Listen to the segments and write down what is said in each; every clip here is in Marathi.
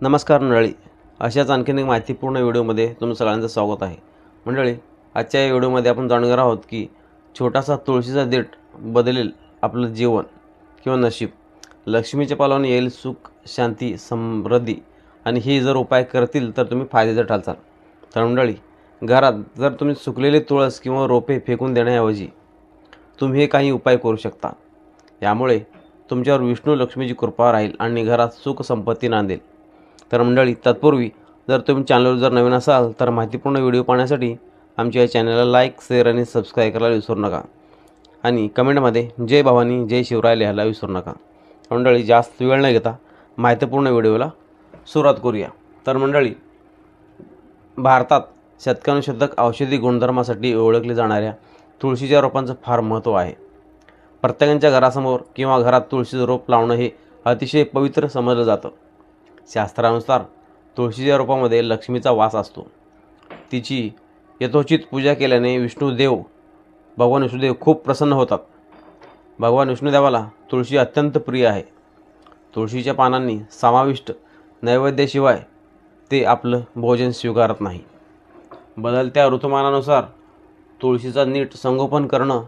नमस्कार मंडळी. अशाच आणखीन एक माहितीपूर्ण व्हिडिओमध्ये तुमचं सगळ्यांचं स्वागत आहे. मंडळी आजच्या या व्हिडिओमध्ये आपण जाणून घेणार आहोत की छोटासा तुळशीचा देठ बदलेल आपलं जीवन किंवा नशीब. लक्ष्मीच्या पालावून येईल सुख शांती समृद्धी आणि हे जर उपाय करतील तर तुम्ही फायद्याचं ठरचाल तर मंडळी घरात जर तुम्ही सुकलेले तुळस किंवा रोपे फेकून देण्याऐवजी तुम्ही हे काही उपाय करू शकता. यामुळे तुमच्यावर विष्णू लक्ष्मीची कृपा राहील आणि घरात सुख संपत्ती नांदेल. तर मंडळी तत्पूर्वी जर तुम्ही चॅनलवर जर नवीन असाल तर माहितीपूर्ण व्हिडिओ पाहण्यासाठी आमच्या या चॅनलला लाईक शेअर आणि सबस्क्राईब करायला विसरू नका. आणि कमेंटमध्ये जय भवानी जय शिवराय लिहायला विसरू नका. मंडळी जास्त वेळ न घेता माहितीपूर्ण व्हिडिओला सुरुवात करूया. तर मंडळी भारतात शतकानुशतक औषधी गुणधर्मासाठी ओळखले जाणाऱ्या तुळशीच्या रोपांचं फार महत्त्व आहे. प्रत्येकाच्या घरासमोर किंवा घरात तुळशीचं रोप लावणं हे अतिशय पवित्र समजलं जातं. शास्त्रानुसार तुळशीच्या रोपामध्ये लक्ष्मीचा वास असतो. तिची यथोचित पूजा केल्याने विष्णुदेव भगवान विष्णुदेव खूप प्रसन्न होतात. भगवान विष्णुदेवाला तुळशी अत्यंत प्रिय आहे. तुळशीच्या पानांनी समाविष्ट नैवेद्याशिवाय ते आपलं भोजन स्वीकारत नाही. बदलत्या ऋतुमानानुसार तुळशीचा नीट संगोपन करणं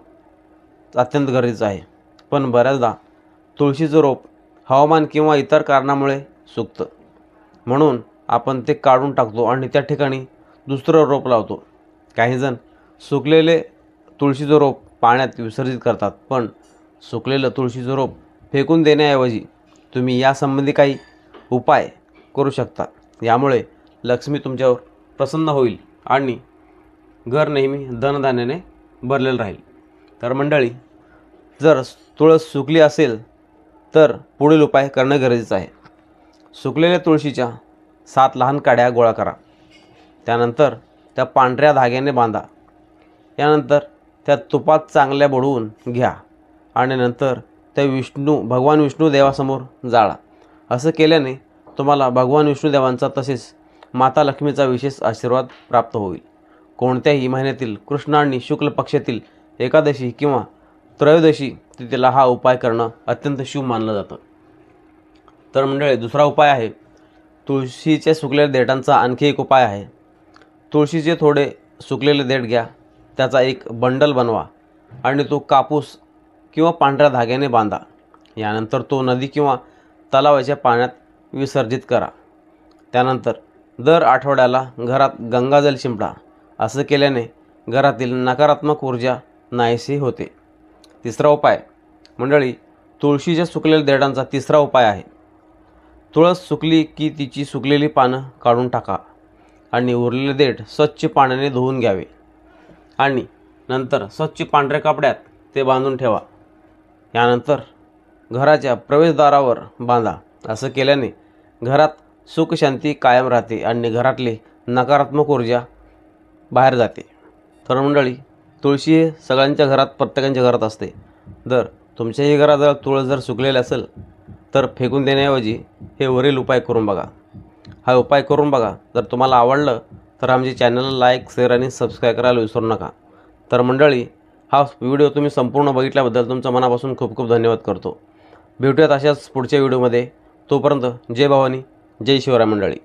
अत्यंत गरजेचं आहे. पण बऱ्याचदा तुळशीचं रोप हवामान किंवा इतर कारणामुळे सुकतं. म्हणून आपण ते काढून टाकतो आणि त्या ठिकाणी दुसरं रोप लावतो. काहीजण सुकलेले तुळशीचं रोप पाण्यात विसर्जित करतात पण सुकलेलं तुळशीचं रोप फेकून देण्याऐवजी तुम्ही यासंबंधी काही उपाय करू शकता. यामुळे लक्ष्मी तुमच्यावर प्रसन्न होईल आणि घर नेहमी धनधान्याने भरलेलं राहील. तर मंडळी जर तुळस सुकली असेल तर पुढील उपाय करणं गरजेचं आहे. सुकलेल्या तुळशीच्या सात लहान काड्या गोळा करा. त्यानंतर त्या पांढऱ्या धाग्याने बांधा. यानंतर त्या तुपात चांगल्या बुडवून घ्या आणि नंतर त्या विष्णू भगवान विष्णू देवासमोर जाळा. असं केल्याने तुम्हाला भगवान विष्णुदेवांचा तसेच माता लक्ष्मीचा विशेष आशीर्वाद प्राप्त होईल. कोणत्याही महिन्यातील कृष्ण आणि शुक्ल पक्षातील एकादशी किंवा त्रयोदशी तिथीला हा उपाय करणं अत्यंत शुभ मानलं जातं. तर मंडळी दुसरा उपाय आहे. तुळशीच्या सुकलेल्या देठांचा आणखी एक उपाय आहे. तुळशीचे थोडे सुकलेले देठ घ्या. त्याचा एक बंडल बनवा आणि तो कापूस किंवा पांढऱ्या धाग्याने बांधा. यानंतर तो नदी किंवा तलावाच्या पाण्यात विसर्जित करा. त्यानंतर दर आठवड्याला घरात गंगाजल शिंपडा असं केल्याने घरातील नकारात्मक ऊर्जा नाहीशी होते. तिसरा उपाय. मंडळी तुळशीच्या सुकलेल्या देठांचा तिसरा उपाय आहे. तुळस सुकली की तिची सुकलेली पानं काढून टाका आणि उरलेले देठ स्वच्छ पाण्याने धुवून घ्यावे. आणि नंतर स्वच्छ पांढऱ्या कपड्यात ते बांधून ठेवा. यानंतर घराच्या प्रवेशद्वारावर बांधा. असं केल्याने घरात सुखशांती कायम राहते आणि घरातली नकारात्मक ऊर्जा बाहेर जाते. तर मंडळी तुळशी हे सगळ्यांच्या घरात प्रत्येकाच्या घरात असते. जर तुमच्याही घरात जर तुळस जर सुकलेली असेल तर फेकून देण्याऐवजी हे वरील उपाय करून बघा. हा उपाय करून बघा. जर तुम्हाला आवडलं तर आमच्या चॅनलला लाईक शेअर आणि सबस्क्राईब करायला विसरू नका. तर मंडळी हा व्हिडिओ तुम्ही संपूर्ण बघितल्याबद्दल तुमचं मनापासून खूप खूप धन्यवाद करतो. भेटूयात अशाच पुढच्या व्हिडिओमध्ये. तोपर्यंत जय भवानी जय शिवराय मंडळी.